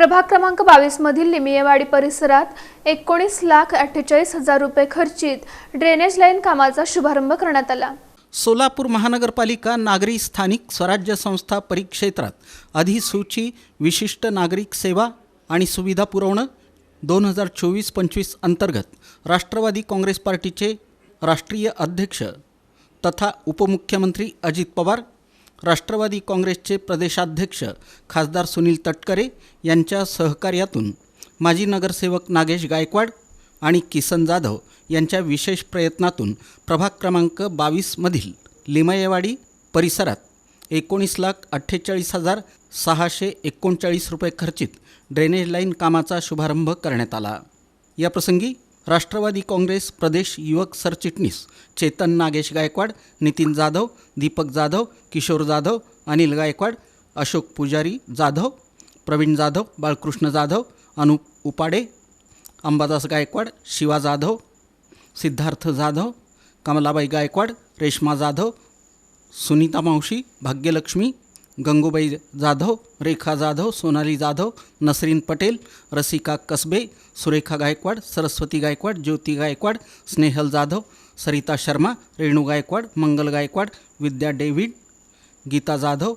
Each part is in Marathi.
प्रभाग क्रमांक बावीस मधील लिमियेवाडी परिसरात एकोणीस लाख अठ्ठेचाळीस हजार रुपये खर्चित ड्रेनेज लाईन कामाचा शुभारंभ करण्यात आला. सोलापूर महानगरपालिका नागरी स्थानिक स्वराज्य संस्था परिक्षेत्रात अधिसूची विशिष्ट नागरिक सेवा आणि सुविधा पुरवणं दोन हजार चोवीस पंचवीस अंतर्गत राष्ट्रवादी काँग्रेस पार्टीचे राष्ट्रीय अध्यक्ष तथा उपमुख्यमंत्री अजित पवार राष्ट्रवादी काँग्रेसचे प्रदेशाध्यक्ष खासदार सुनील तटकरे यांच्या सहकार्यातून माजी नगरसेवक नागेश गायकवाड आणि किसन जाधव यांच्या विशेष प्रयत्नातून प्रभाग क्रमांक बावीसमधील लिमयेवाडी परिसरात एकोणीस लाख अठ्ठेचाळीस हजार सहाशे एकोणचाळीस रुपये खर्चित ड्रेनेज लाईन कामाचा शुभारंभ करण्यात आला. याप्रसंगी राष्ट्रवादी काँग्रेस प्रदेश युवक सरचिटणीस चेतन नागेश गायकवाड नितीन जाधव दीपक जाधव किशोर जाधव अनिल गायकवाड अशोक पुजारी जाधव प्रवीण जाधव बाळकृष्ण जाधव अनुप उपाडे अंबादास गायकवाड शिवा जाधव सिद्धार्थ जाधव कमलाबाई गायकवाड रेश्मा जाधव सुनीता मावशी भाग्यलक्ष्मी गंगूबाई जाधव रेखा जाधव सोनाली जाधव नसरीन पटेल रसिका कसबे सुरेखा गायकवाड सरस्वती गायकवाड ज्योती गायकवाड स्नेहल जाधव सरिता शर्मा रेणू गायकवाड मंगल गायकवाड विद्या डेव्हिड गीता जाधव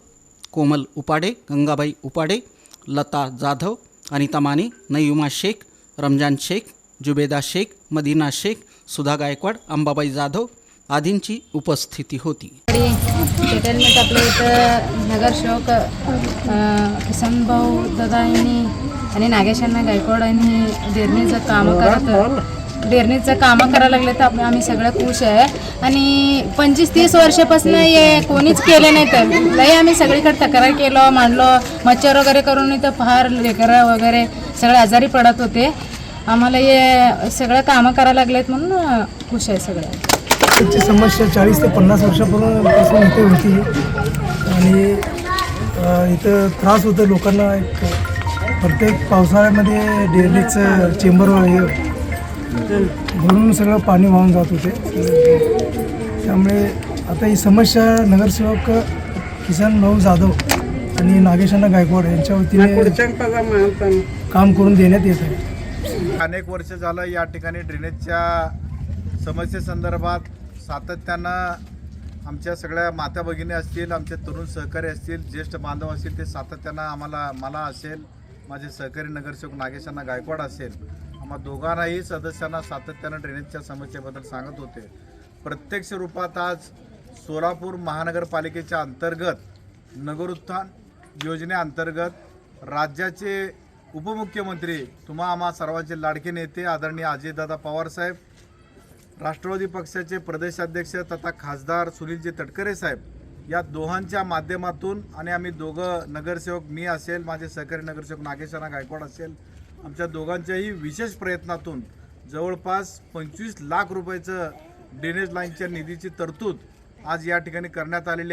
कोमल उपाडे गंगाबाई उपाडे लता जाधव अनिता माने नयुमा शेख रमजान शेख जुबेदा शेख मदीना शेख सुधा गायकवाड अंबाबाई जाधव आदींची उपस्थिती होती. सेटलमेंट आपल्या इथं नगरसेवक अं, किसन भाऊ दादा यांनी आणि नागेश अण्णा गायकवाड यांनी डेरणीचं कामं करत डेरणीचं कामं करायला लागले तर आम्ही सगळं खुश आहे. आणि पंचवीस तीस वर्षापासून हे कोणीच केलं नाही तर. लई आम्ही सगळीकडे तक्रार केलो मांडलो मच्छर वगैरे करून इथं फार लेकरं वगैरे सगळे आजारी पडत होते. आम्हाला हे सगळं कामं करायला लागलेत म्हणून खुश आहे सगळं. ची समस्या चाळीस ते पन्नास वर्षापूर्वी पासून इथे होती. आणि इथं त्रास होतो लोकांना एक प्रत्येक पावसाळ्यामध्ये डेअरीचं चेंबर हे भरून सगळं पाणी वाहून जात होते. त्यामुळे आता ही समस्या नगरसेवक किसन भाऊ जाधव आणि नागेशांना गायकवाड यांच्या वतीने काम करून देण्यात येत आहे. अनेक वर्ष झालं या ठिकाणी ड्रेनेजच्या समस्येसंदर्भात सातत्यानं आमच्या सगळ्या माता भगिनी असतील आमचे तरुण सहकारी असतील ज्येष्ठ बांधव असतील ते सातत्यानं आम्हाला मला असेल माझे सहकारी नगरसेवक नागेशांना गायकवाड असेल आम्हा दोघांनाही सदस्यांना सातत्यानं ड्रेनेजच्या समस्येबद्दल सांगत होते. प्रत्यक्ष रूपात आज सोलापूर महानगरपालिकेच्या अंतर्गत नगरोत्थान योजनेअंतर्गत राज्याचे उपमुख्यमंत्री तुम्हा आम्हा सर्वांचे लाडके नेते आदरणीय अजितदादा पवारसाहेब राष्ट्रवादी पक्षाचे प्रदेशाध्यक्ष तथा खासदार सुनीलजी तटकरे साहेब या दोघांच्या माध्यमातून आणि आम्ही दोघं नगरसेवक मी असेल माझे सहकारी नगरसेवक नागेशना गायकवाड असेल आमच्या दोघांच्याही विशेष प्रयत्नातून जवळपास पंचवीस लाख रुपयाचं ड्रेनेज लाईनच्या निधीची तरतूद आज या ठिकाणी करण्यात आलेली आहे.